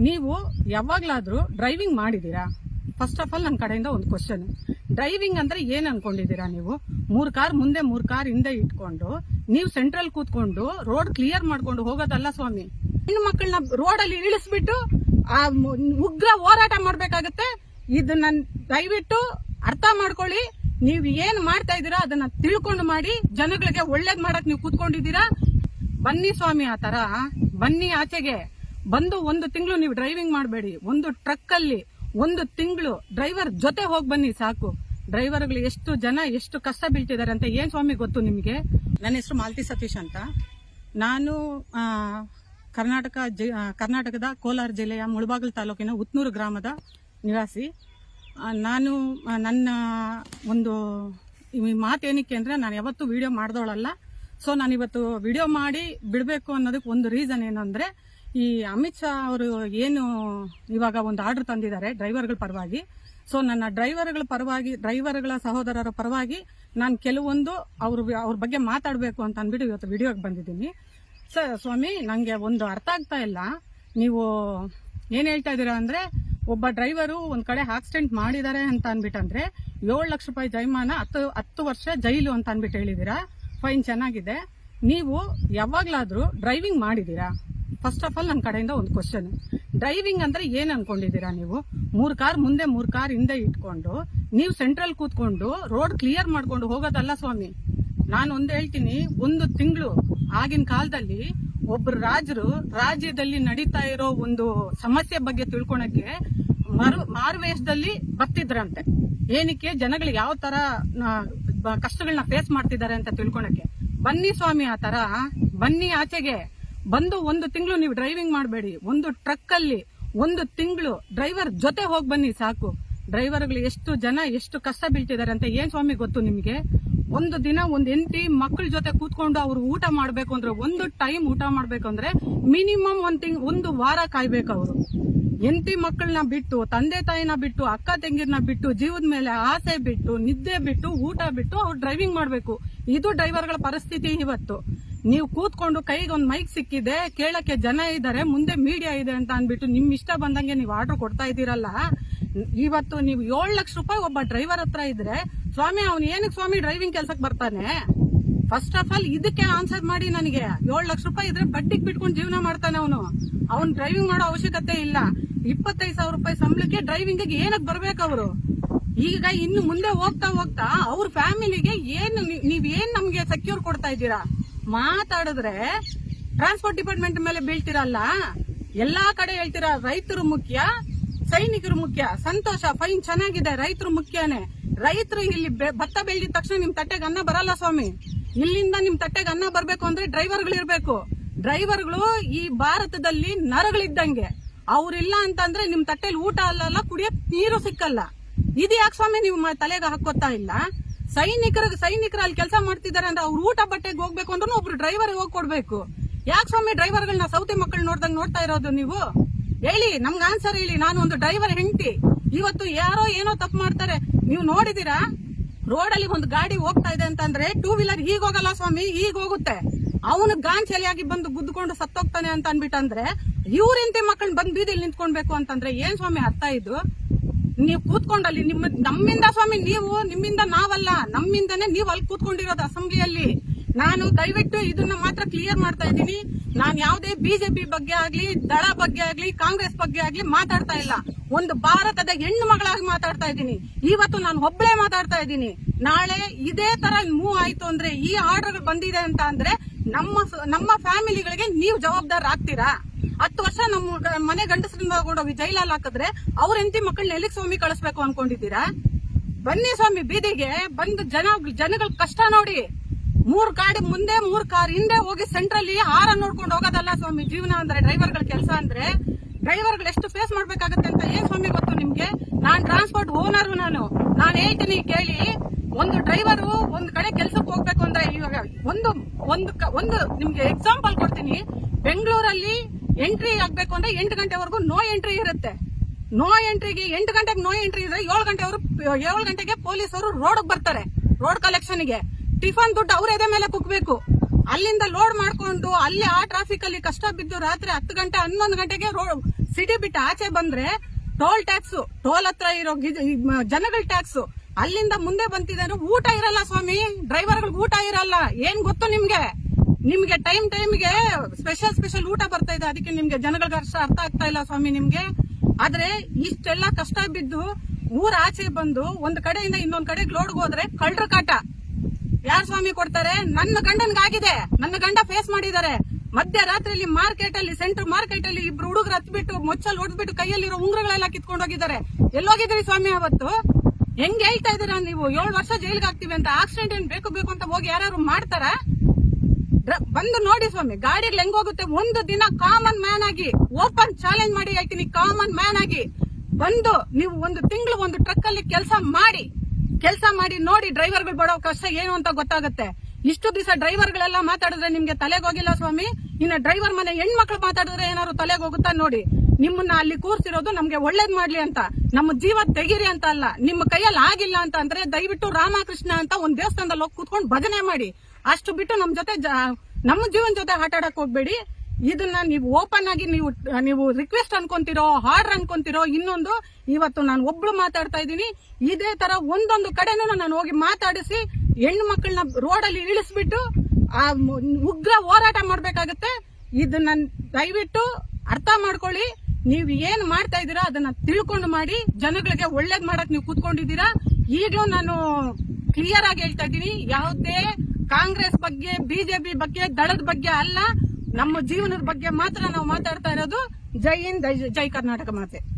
ನೀವು ಯಾವಾಗ್ಲಾದ್ರೂ ಡ್ರೈವಿಂಗ್ ಮಾಡಿದೀರಾ ಫಸ್ಟ್ ಆಫ್ ಆಲ್ ನನ್ನ ಕಡೆಯಿಂದ ಒಂದು ಕ್ವಶನ್ ಡ್ರೈವಿಂಗ್ ಅಂದ್ರೆ ಏನು ಅನ್ಕೊಂಡಿದೀರಾ ನೀವು? ಮೂರು ಕಾರ್ ಮುಂದೆ, ಮೂರು ಕಾರ್ ಹಿಂದೆ ಇಟ್ಕೊಂಡು, ನೀವು ಸೆಂಟ್ರಲ್ ಕೂತ್ಕೊಂಡು ರೋಡ್ ಕ್ಲಿಯರ್ ಮಾಡ್ಕೊಂಡು ಹೋಗೋದಲ್ಲ ಸ್ವಾಮಿ? ಹೆಣ್ಣು ಮಕ್ಕಳನ್ನ ರೋಡಲ್ಲಿ ಇಳಿಸ್ಬಿಟ್ಟು, ಆ ಉಗ್ರ ಹೋರಾಟ ಮಾಡಬೇಕಾಗತ್ತೆ? ಇದನ್ನ ದಯವಿಟ್ಟು ಅರ್ಥ ಮಾಡ್ಕೊಳ್ಳಿ. ನೀವು ಏನ್ ಮಾಡ್ತಾ ಇದ್ದೀರಾ ಅದನ್ನ ತಿಳ್ಕೊಂಡು ಮಾಡಿ, ಜನಗಳಿಗೆ ಒಳ್ಳೇದ್ ಮಾಡಕ್ ನೀವು ಕೂತ್ಕೊಂಡಿದ್ದೀರಾ? ಬನ್ನಿ ಸ್ವಾಮಿ ಆ ತರ ಬನ್ನಿ ಆಚೆಗೆ. ಬಂದು ಒಂದು ತಿಂಗಳು ನೀವು ಡ್ರೈವಿಂಗ್ ಮಾಡಬೇಡಿ. ಒಂದು ಟ್ರಕ್ ಅಲ್ಲಿ ಒಂದು ತಿಂಗಳು ಡ್ರೈವರ್ ಜೊತೆ ಹೋಗಿ ಬನ್ನಿ ಸಾಕು. ಡ್ರೈವರ್ಗಳು ಎಷ್ಟು ಜನ, ಎಷ್ಟು ಕಷ್ಟ ಬೀಳ್ತಿದ್ದಾರೆ ಅಂತ ಏನ್ ಸ್ವಾಮಿ ಗೊತ್ತು ನಿಮಗೆ? ನನ್ನ ಹೆಸರು ಮಾಲತಿ ಸತೀಶ್ ಅಂತ. ನಾನು ಕರ್ನಾಟಕ ಕರ್ನಾಟಕದ ಕೋಲಾರ ಜಿಲ್ಲೆಯ ಮುಳಬಾಗಿಲು ತಾಲೂಕಿನ ಉತ್ನೂರು ಗ್ರಾಮದ ನಿವಾಸಿ. ನಾನು ನನ್ನ ಒಂದು ಮಾತೇನಕ್ಕೆ ಅಂದ್ರೆ ನಾನು ಯಾವತ್ತೂ ವಿಡಿಯೋ ಮಾಡ್ದೋಳಲ್ಲ ಸೊ ನಾನು ಇವತ್ತು ವಿಡಿಯೋ ಮಾಡಿ ಬಿಡಬೇಕು ಅನ್ನೋದಕ್ಕೆ ಒಂದು ರೀಸನ್ ಏನು ಅಂದ್ರೆ ಈ ಅಮಿತ್ ಶಾ ಅವರು ಏನು ಇವಾಗ ಒಂದು ಆರ್ಡರ್ ತಂದಿದ್ದಾರೆ ಡ್ರೈವರ್ಗಳ ಪರವಾಗಿ. ಸೊ ನನ್ನ ಡ್ರೈವರ್ಗಳ ಪರವಾಗಿ, ಡ್ರೈವರ್ಗಳ ಸಹೋದರರ ಪರವಾಗಿ ನಾನು ಕೆಲವೊಂದು ಅವ್ರ ಅವ್ರ ಬಗ್ಗೆ ಮಾತಾಡಬೇಕು ಅಂತ ಅಂದ್ಬಿಟ್ಟು ಇವತ್ತು ವಿಡಿಯೋಗೆ ಬಂದಿದ್ದೀನಿ. ಸರ್ ಸ್ವಾಮಿ ನನಗೆ ಒಂದು ಅರ್ಥ ಆಗ್ತಾ ಇಲ್ಲ. ನೀವು ಏನು ಹೇಳ್ತಾ ಇದ್ದೀರಾ ಅಂದರೆ, ಒಬ್ಬ ಡ್ರೈವರು ಒಂದು ಕಡೆ ಆಕ್ಸಿಡೆಂಟ್ ಮಾಡಿದ್ದಾರೆ ಅಂತ ಅನ್ಬಿಟ್ಟಂದ್ರೆ ಏಳು ಲಕ್ಷ ರೂಪಾಯಿ ಜೈಮಾನ, ಹತ್ತು ಹತ್ತು ವರ್ಷ ಜೈಲು ಅಂತ ಅಂದ್ಬಿಟ್ಟು ಹೇಳಿದ್ದೀರಾ? ಫೈನ್ ಚೆನ್ನಾಗಿದೆ. ನೀವು ಯಾವಾಗಲಾದರೂ ಡ್ರೈವಿಂಗ್ ಮಾಡಿದೀರಾ ಫಸ್ಟ್ ಆಫ್ ಆಲ್ ನನ್ನ ಕಡೆಯಿಂದ ಒಂದು ಕ್ವಶನ್ ಡ್ರೈವಿಂಗ್ ಅಂದ್ರೆ ಏನ್ ಅನ್ಕೊಂಡಿದ್ದೀರಾ ನೀವು? ಮೂರ್ ಕಾರ್ ಮುಂದೆ ಮೂರ್ ಕಾರ್ ಹಿಂದೆ ಇಟ್ಕೊಂಡು, ನೀವು ಸೆಂಟ್ರಲ್ ಕೂತ್ಕೊಂಡು ರೋಡ್ ಕ್ಲಿಯರ್ ಮಾಡ್ಕೊಂಡು ಹೋಗೋದಲ್ಲ ಸ್ವಾಮಿ. ನಾನು ಒಂದು ಹೇಳ್ತೀನಿ, ಒಂದು ತಿಂಗಳು ಆಗಿನ ಕಾಲದಲ್ಲಿ ಒಬ್ರು ರಾಜರು ರಾಜ್ಯದಲ್ಲಿ ನಡೀತಾ ಇರೋ ಒಂದು ಸಮಸ್ಯೆ ಬಗ್ಗೆ ತಿಳ್ಕೊಳಕ್ಕೆ ಮರು ಮಾರುವೇಶದಲ್ಲಿ ಬರ್ತಿದ್ರಂತೆ. ಏನಕ್ಕೆ? ಜನಗಳು ಯಾವ ತರ ಕಷ್ಟಗಳನ್ನ ಫೇಸ್ ಮಾಡ್ತಿದ್ದಾರೆ ಅಂತ ತಿಳ್ಕೊಳಕ್ಕೆ. ಬನ್ನಿ ಸ್ವಾಮಿ ಆ ತರ. ಬನ್ನಿ ಆಚೆಗೆ. ಬಂದು ಒಂದು ತಿಂಗಳು ನೀವು ಡ್ರೈವಿಂಗ್ ಮಾಡಬೇಡಿ. ಒಂದು ಟ್ರಕ್ ಅಲ್ಲಿ ಒಂದು ತಿಂಗಳು ಡ್ರೈವರ್ ಜೊತೆ ಹೋಗಿ ಬನ್ನಿ ಸಾಕು. ಡ್ರೈವರ್ಗಳು ಎಷ್ಟು ಜನ, ಎಷ್ಟು ಕಷ್ಟ ಬೀಳ್ತಿದ್ದಾರೆ ಅಂತ ಏನ್ ಸ್ವಾಮಿ ಗೊತ್ತು ನಿಮಗೆ? ಒಂದು ದಿನ ಒಂದ್ ಎಂಟಿ ಮಕ್ಕಳ ಜೊತೆ ಕೂತ್ಕೊಂಡು ಅವ್ರು ಊಟ ಮಾಡ್ಬೇಕು ಅಂದ್ರೆ ಒಂದು ಟೈಮ್ ಊಟ ಮಾಡ್ಬೇಕು ಅಂದ್ರೆ ಮಿನಿಮಮ್ ಒಂದ್ ತಿಂಗ್, ಒಂದು ವಾರ ಕಾಯ್ಬೇಕು ಅವರು. ಎಂಟಿ ಮಕ್ಕಳನ್ನ ಬಿಟ್ಟು, ತಂದೆ ತಾಯಿನ ಬಿಟ್ಟು, ಅಕ್ಕ ತಂಗಿರ್ನ ಬಿಟ್ಟು, ಜೀವದ ಮೇಲೆ ಆಸೆ ಬಿಟ್ಟು, ನಿದ್ದೆ ಬಿಟ್ಟು, ಊಟ ಬಿಟ್ಟು ಅವ್ರು ಡ್ರೈವಿಂಗ್ ಮಾಡ್ಬೇಕು. ಇದು ಡ್ರೈವರ್ಗಳ ಪರಿಸ್ಥಿತಿ ಇವತ್ತು. ನೀವು ಕೂತ್ಕೊಂಡು ಕೈಗೆ ಒಂದ್ ಮೈಕ್ ಸಿಕ್ಕಿದೆ, ಕೇಳಕ್ಕೆ ಜನ ಇದ್ದಾರೆ, ಮುಂದೆ ಮೀಡಿಯಾ ಇದೆ ಅಂತ ಅನ್ಬಿಟ್ಟು ನಿಮ್ ಇಷ್ಟ ಬಂದಂಗೆ ನೀವು ಆರ್ಡರ್ ಕೊಡ್ತಾ ಇದ್ದೀರಲ್ಲ, ಇವತ್ತು ನೀವು ಏಳು ಲಕ್ಷ ರೂಪಾಯಿ ಒಬ್ಬ ಡ್ರೈವರ್ ಹತ್ರ ಇದ್ರೆ, ಸ್ವಾಮಿ ಅವ್ನು ಏನಕ್ಕೆ ಸ್ವಾಮಿ ಡ್ರೈವಿಂಗ್ ಕೆಲ್ಸಕ್ಕೆ ಬರ್ತಾನೆ? ಫಸ್ಟ್ ಆಫ್ ಆಲ್ ಇದಕ್ಕೆ ಆನ್ಸರ್ ಮಾಡಿ ನನಗೆ. ಏಳು ಲಕ್ಷ ರೂಪಾಯಿ ಇದ್ರೆ ಬಡ್ಡಿಗೆ ಬಿಟ್ಕೊಂಡು ಜೀವನ ಮಾಡ್ತಾನೆ ಅವನು. ಅವ್ನು ಡ್ರೈವಿಂಗ್ ಮಾಡೋ ಅವಶ್ಯಕತೆ ಇಲ್ಲ. ಇಪ್ಪತ್ತೈದು ಸಾವಿರ ರೂಪಾಯಿ ಸಂಬಳಕ್ಕೆ ಡ್ರೈವಿಂಗ್ ಏನಕ್ಕೆ ಬರ್ಬೇಕು ಅವರು? ಈಗ ಇನ್ನು ಮುಂದೆ ಹೋಗ್ತಾ ಹೋಗ್ತಾ ಅವ್ರ ಫ್ಯಾಮಿಲಿಗೆ ಏನು ನೀವ್ ಏನ್ ನಮ್ಗೆ ಸೆಕ್ಯೂರ್ ಕೊಡ್ತಾ ಇದ್ದೀರಾ? ಮಾತಾಡಿದ್ರೆ ಟ್ರಾನ್ಸ್ಪೋರ್ಟ್ ಡಿಪಾರ್ಟ್ಮೆಂಟ್ ಮೇಲೆ ಬೀಳ್ತಿರಲ್ಲ, ಎಲ್ಲಾ ಕಡೆ ಹೇಳ್ತೀರ, ರೈತರು ಮುಖ್ಯ, ಸೈನಿಕರು ಮುಖ್ಯ, ಸಂತೋಷ ಫೈನ್ ಚೆನ್ನಾಗಿದೆ, ರೈತರು ಮುಖ್ಯನೇ. ರೈತರು ಇಲ್ಲಿ ಭತ್ತ ಬೆಳೆದಿದ ತಕ್ಷಣ ನಿಮ್ ತಟ್ಟೆಗೆ ಅನ್ನ ಬರಲ್ಲ ಸ್ವಾಮಿ. ಇಲ್ಲಿಂದ ನಿಮ್ ತಟ್ಟೆಗೆ ಅನ್ನ ಬರ್ಬೇಕು ಅಂದ್ರೆ ಡ್ರೈವರ್ಗಳು ಇರ್ಬೇಕು. ಡ್ರೈವರ್ಗಳು ಈ ಭಾರತದಲ್ಲಿ ನರಗಳಿದ್ದಂಗೆ. ಅವ್ರಿಲ್ಲ ಅಂತಂದ್ರೆ ನಿಮ್ ತಟ್ಟೆಲಿ ಊಟ ಅಲ್ಲಲ್ಲ ಕುಡಿಯೋ ನೀರು ಸಿಕ್ಕಲ್ಲ. ಇದು ಯಾಕೆ ಸ್ವಾಮಿ ನೀವು ತಲೆಗೆ ಹಾಕೋತಾ ಇಲ್ಲ? ಸೈನಿಕರ ಸೈನಿಕರು ಅಲ್ಲಿ ಕೆಲಸ ಮಾಡ್ತಿದ್ದಾರೆ ಅಂದ್ರೆ ಅವ್ರು ಊಟ ಬಟ್ಟೆಗೆ ಹೋಗ್ಬೇಕು ಅಂದ್ರೂ ಒಬ್ರು ಡ್ರೈವರ್ ಹೋಗಿ ಕೊಡ್ಬೇಕು. ಯಾಕೆ ಸ್ವಾಮಿ ಡ್ರೈವರ್ಗಳನ್ನ ಸೌತೆ ಮಕ್ಕಳು ನೋಡ್ದಂಗ್ ನೋಡ್ತಾ ಇರೋದು ನೀವು? ಹೇಳಿ, ನಮ್ಗೆ ಆನ್ಸರ್ ಹೇಳಿ. ನಾನು ಒಂದು ಡ್ರೈವರ್ ಹೆಂಡತಿ. ಇವತ್ತು ಯಾರೋ ಏನೋ ತಪ್ಪು ಮಾಡ್ತಾರೆ. ನೀವು ನೋಡಿದೀರಾ ಅಲ್ಲಿ ಒಂದು ಗಾಡಿ ಹೋಗ್ತಾ ಇದೆ ಅಂತಂದ್ರೆ ಟೂ ವೀಲರ್ ಈಗ ಹೋಗಲ್ಲ ಸ್ವಾಮಿ ಈಗ ಹೋಗುತ್ತೆ. ಅವನು ಗಾಂಚಲಿಯಾಗಿ ಬಂದು ಗುದ್ದುಕೊಂಡು ಸತ್ತೋಗ್ತಾನೆ ಅಂತ ಅನ್ಬಿಟ್ಟಂದ್ರೆ ಇವ್ರಿಂತೆ ಮಕ್ಕಳು ಬಂದ್ ಬೀದಿಲಿ ನಿಂತ್ಕೊಳ್ಬೇಕು ಅಂತಂದ್ರೆ ಏನ್ ಸ್ವಾಮಿ ಅರ್ಥ ಇದು? ನೀವು ಕೂತ್ಕೊಂಡಲ್ಲಿ ನಿಮ್ಮ, ನಮ್ಮಿಂದ ಸ್ವಾಮಿ ನೀವು, ನಿಮ್ಮಿಂದ ನಾವಲ್ಲ, ನಮ್ಮಿಂದನೇ ನೀವು ಅಲ್ಲಿ ಕೂತ್ಕೊಂಡಿರೋದು ಅಸೆಂಬ್ಲಿಯಲ್ಲಿ. ನಾನು ದಯವಿಟ್ಟು ಇದನ್ನ ಮಾತ್ರ ಕ್ಲಿಯರ್ ಮಾಡ್ತಾ ಇದ್ದೀನಿ. ನಾನು ಯಾವುದೇ ಬಿಜೆಪಿ ಬಗ್ಗೆ ಆಗ್ಲಿ, ದಳ ಬಗ್ಗೆ ಆಗ್ಲಿ, ಕಾಂಗ್ರೆಸ್ ಬಗ್ಗೆ ಆಗ್ಲಿ ಮಾತಾಡ್ತಾ ಇಲ್ಲ. ಒಂದು ಭಾರತದ ಹೆಣ್ಣು ಮಗಳಾಗಿ ಮಾತಾಡ್ತಾ ಇದ್ದೀನಿ. ಇವತ್ತು ನಾನು ಒಬ್ಬಳೇ ಮಾತಾಡ್ತಾ ಇದ್ದೀನಿ. ನಾಳೆ ಇದೇ ತರ ಮೂವ್ ಆಯ್ತು ಅಂದ್ರೆ, ಈ ಆರ್ಡರ್ ಬಂದಿದೆ ಅಂತ ಅಂದ್ರೆ, ನಮ್ಮ ನಮ್ಮ ಫ್ಯಾಮಿಲಿಗಳಿಗೆ ನೀವು ಜವಾಬ್ದಾರ ಆಗ್ತೀರಾ? ಹತ್ತು ವರ್ಷ ನಮ್ಮ ಮನೆ ಗಂಡಸರಿಂದ ತಗೊಂಡೋಗಿ ಜೈಲಲ್ಲಿ ಹಾಕಿದ್ರೆ ಅವ್ರ ಹೆಂಡತಿ ಮಕ್ಕಳನ್ನ ಎಲ್ಲಿಗೆ ಸ್ವಾಮಿ ಕಳಿಸ್ಬೇಕು ಅನ್ಕೊಂಡಿದ್ದೀರಾ? ಬನ್ನಿ ಸ್ವಾಮಿ ಬೀದಿಗೆ ಬಂದು ಜನ, ಜನಗಳ ಕಷ್ಟ ನೋಡಿ. ಮೂರ್ ಗಾಡಿ ಮುಂದೆ, ಮೂರ್ ಕಾರ್ ಹಿಂದೆ ಹೋಗಿ ಸೆಂಟ್ರಲ್ಲಿ ಹಾರ ನೋಡ್ಕೊಂಡು ಹೋಗೋದಲ್ಲ ಸ್ವಾಮಿ. ಜೀವನ ಅಂದ್ರೆ ಡ್ರೈವರ್ಗಳ ಕೆಲಸ ಅಂದ್ರೆ ಡ್ರೈವರ್ಗಳು ಎಷ್ಟು ಫೇಸ್ ಮಾಡ್ಬೇಕಾಗತ್ತೆ ಅಂತ ಏನ್ ಸ್ವಾಮಿ ಗೊತ್ತು ನಿಮ್ಗೆ? ನಾನ್ ಟ್ರಾನ್ಸ್ಪೋರ್ಟ್ ಓನರ್ ನಾನು. ನಾನು ಹೇಳ್ತೀನಿ ಕೇಳಿ. ಒಂದು ಡ್ರೈವರು ಒಂದ್ ಕಡೆ ಕೆಲ್ಸಕ್ಕೆ ಹೋಗ್ಬೇಕು ಅಂದ್ರೆ ಇವಾಗ ಒಂದು ಒಂದು ಒಂದು ನಿಮ್ಗೆ ಎಕ್ಸಾಂಪಲ್ ಕೊಡ್ತೀನಿ. ಬೆಂಗಳೂರಲ್ಲಿ ಎಂಟ್ರಿ ಆಗ್ಬೇಕು ಅಂದ್ರೆ ಎಂಟು ಗಂಟೆವರೆಗೂ ನೋ ಎಂಟ್ರಿ ಇರುತ್ತೆ. ನೋ ಎಂಟ್ರಿಗೆ ಎಂಟು ಗಂಟೆಗೆ ನೋ ಎಂಟ್ರಿ ಇದ್ರೆ ಏಳು ಗಂಟೆವರು ಏಳು ಗಂಟೆಗೆ ಪೊಲೀಸರು ರೋಡ್ ಬರ್ತಾರೆ ರೋಡ್ ಕಲೆಕ್ಷನ್ಗೆ ಟಿಫನ್ ದುಡ್ಡು ಅವ್ರ ಎದೆ ಮೇಲೆ ಕುಕ್ಬೇಕು. ಅಲ್ಲಿಂದ ಲೋಡ್ ಮಾಡ್ಕೊಂಡು ಅಲ್ಲಿ ಆ ಟ್ರಾಫಿಕ್ ಅಲ್ಲಿ ಕಷ್ಟ ಬಿದ್ದು ರಾತ್ರಿ ಹತ್ತು ಗಂಟೆ ಹನ್ನೊಂದು ಗಂಟೆಗೆ ರೋಡ್ ಸಿಟಿ ಬಿಟ್ಟು ಆಚೆ ಬಂದ್ರೆ ಟೋಲ್ ಟ್ಯಾಕ್ಸ್ ಟೋಲ್ ಹತ್ರ ಇರೋ ಜನಗಳ ಟ್ಯಾಕ್ಸ್ ಅಲ್ಲಿಂದ ಮುಂದೆ ಬಂತಿದ್ದಾರೆ, ಊಟ ಇರಲ್ಲ ಸ್ವಾಮಿ. ಡ್ರೈವರ್ಗಳಿಗೆ ಊಟ ಇರಲ್ಲ. ಏನ್ ಗೊತ್ತು ನಿಮ್ಗೆ? ನಿಮ್ಗೆ ಟೈಮ್ ಟೈಮ್ಗೆ ಸ್ಪೆಷಲ್ ಸ್ಪೆಷಲ್ ಊಟ ಬರ್ತಾ ಇದೆ. ಅದಕ್ಕೆ ನಿಮ್ಗೆ ಜನಗಳಿಗೆ ಅರ್ಥ ಆಗ್ತಾ ಇಲ್ಲ ಸ್ವಾಮಿ ನಿಮ್ಗೆ. ಆದ್ರೆ ಇಷ್ಟೆಲ್ಲ ಕಷ್ಟ ಬಿದ್ದು ಊರ ಆಚೆ ಬಂದು ಒಂದ್ ಕಡೆಯಿಂದ ಇನ್ನೊಂದ್ ಕಡೆ ಲೋಡ್ಗೆ ಹೋದ್ರೆ ಕಳ್ರ ಕಾಟ. ಯಾರ್ ಸ್ವಾಮಿ ಕೊಡ್ತಾರೆ? ನನ್ನ ಗಂಡನ್ಗಾಗಿದೆ. ನನ್ನ ಗಂಡ ಫೇಸ್ ಮಾಡಿದ್ದಾರೆ. ಮಧ್ಯರಾತ್ರಿಯಲ್ಲಿ ಮಾರ್ಕೆಟ್ ಅಲ್ಲಿ ಸೆಂಟರ್ ಮಾರ್ಕೆಟ್ ಅಲ್ಲಿ ಇಬ್ರು ಹುಡುಗರು ಹತ್ಬಿಟ್ಟು, ಮೊಚ್ಚಲ್ ಹೊಡ್ಬಿಟ್ಟು ಕೈಯಲ್ಲಿರೋ ಉಂಗ್ರಗಳೆಲ್ಲ ಕಿತ್ಕೊಂಡು ಹೋಗಿದ್ದಾರೆ. ಎಲ್ಲೋಗಿದ್ರಿ ಸ್ವಾಮಿ ಅವತ್ತು? ಹೆಂಗ್ ಹೇಳ್ತಾ ಇದೀರಾ ನೀವು? ಏಳು ವರ್ಷ ಜೈಲ್ಗೆ ಹಾಕ್ತಿವಿ ಅಂತ. ಆಕ್ಸಿಡೆಂಟ್ ಏನ್ ಬೇಕು ಬೇಕು ಅಂತ ಹೋಗಿ ಯಾರು ಮಾಡ್ತಾರ? ಬಂದು ನೋಡಿ ಸ್ವಾಮಿ, ಗಾಡಿಗಳು ಹೆಂಗ್ ಹೋಗುತ್ತೆ? ಒಂದು ದಿನ ಕಾಮನ್ ಮ್ಯಾನ್ ಆಗಿ ಓಪನ್ ಚಾಲೆಂಜ್ ಮಾಡಿ ಹೇಳ್ತೀನಿ ಕಾಮನ್ ಮ್ಯಾನ್ ಆಗಿ ಬಂದು ನೀವು ಒಂದು ತಿಂಗಳು ಒಂದು ಟ್ರಕ್ ಅಲ್ಲಿ ಕೆಲಸ ಮಾಡಿ ಕೆಲಸ ಮಾಡಿ ನೋಡಿ ಡ್ರೈವರ್ಗಳು ಬಡೋ ಕಷ್ಟ ಏನು ಅಂತ ಗೊತ್ತಾಗುತ್ತೆ. ಇಷ್ಟು ದಿವಸ ಡ್ರೈವರ್ಗಳೆಲ್ಲ ಮಾತಾಡಿದ್ರೆ ನಿಮ್ಗೆ ತಲೆಗೆ ಹೋಗಿಲ್ಲ ಸ್ವಾಮಿ? ಇನ್ನ ಡ್ರೈವರ್ ಮನೆ ಹೆಣ್ಮಕ್ಳು ಮಾತಾಡಿದ್ರೆ ಏನಾದ್ರು ತಲೆಗೆ ಹೋಗುತ್ತಾ ನೋಡಿ. ನಿಮ್ಮನ್ನ ಅಲ್ಲಿ ಕೂರ್ಸಿರೋದು ನಮ್ಗೆ ಒಳ್ಳೇದ್ ಮಾಡ್ಲಿ ಅಂತ. ನಮ್ಮ ಜೀವ ತೆಗಿರಿ ಅಂತ ಅಲ್ಲ. ನಿಮ್ಮ ಕೈಯಲ್ಲಿ ಆಗಿಲ್ಲ ಅಂತ ಅಂದ್ರೆ ದಯವಿಟ್ಟು ರಾಮಕೃಷ್ಣ ಅಂತ ಒಂದ್ ದೇವಸ್ಥಾನದಲ್ಲಿ ಹೋಗಿ ಕೂತ್ಕೊಂಡು ಭಜನೆ ಮಾಡಿ. ಅಷ್ಟು ಬಿಟ್ಟು ನಮ್ಮ ಜೊತೆ ನಮ್ಮ ಜೀವನ ಜೊತೆ ಆಟ ಆಡಕ್ ಹೋಗ್ಬೇಡಿ. ಇದನ್ನ ನೀವು ಓಪನ್ ಆಗಿ ನೀವು ನೀವು ರಿಕ್ವೆಸ್ಟ್ ಅನ್ಕೊಂತಿರೋ ಆರ್ಡರ್ ಅನ್ಕೊಂತಿರೋ, ಇನ್ನೊಂದು, ಇವತ್ತು ನಾನು ಒಬ್ಳು ಮಾತಾಡ್ತಾ ಇದ್ದೀನಿ. ಇದೇ ತರ ಒಂದೊಂದು ಕಡೆನೂ ನಾನು ಹೋಗಿ ಮಾತಾಡಿಸಿ, ಹೆಣ್ಣು ಮಕ್ಕಳನ್ನ ರೋಡಲ್ಲಿ ಇಳಿಸ್ಬಿಟ್ಟು, ಆ, ಉಗ್ರ ಹೋರಾಟ ಮಾಡ್ಬೇಕಾಗತ್ತೆ. ಇದನ್ನ ದಯವಿಟ್ಟು ಅರ್ಥ ಮಾಡ್ಕೊಳ್ಳಿ. ನೀವು ಏನ್ ಮಾಡ್ತಾ ಇದ್ದೀರಾ ಅದನ್ನ ತಿಳ್ಕೊಂಡು ಮಾಡಿ. ಜನಗಳಿಗೆ ಒಳ್ಳೇದ್ ಮಾಡಕ್ ನೀವು ಕೂತ್ಕೊಂಡಿದ್ದೀರಾ. ಈಗಲೂ ನಾನು ಕ್ಲಿಯರ್ ಆಗಿ ಹೇಳ್ತಾ ಇದ್ದೀನಿ. ಯಾವುದೇ ಕಾಂಗ್ರೆಸ್ ಬಗ್ಗೆ ಬಿಜೆಪಿ ಬಗ್ಗೆ, ದಳದ ಬಗ್ಗೆ ಅಲ್ಲ, ನಮ್ಮ ಜೀವನದ ಬಗ್ಗೆ ಮಾತ್ರ ನಾವು ಮಾತಾಡ್ತಾ ಇರೋದು. ಜೈ ಹಿಂದ್ ಜೈ- ಕರ್ನಾಟಕ ಮಾತೆ.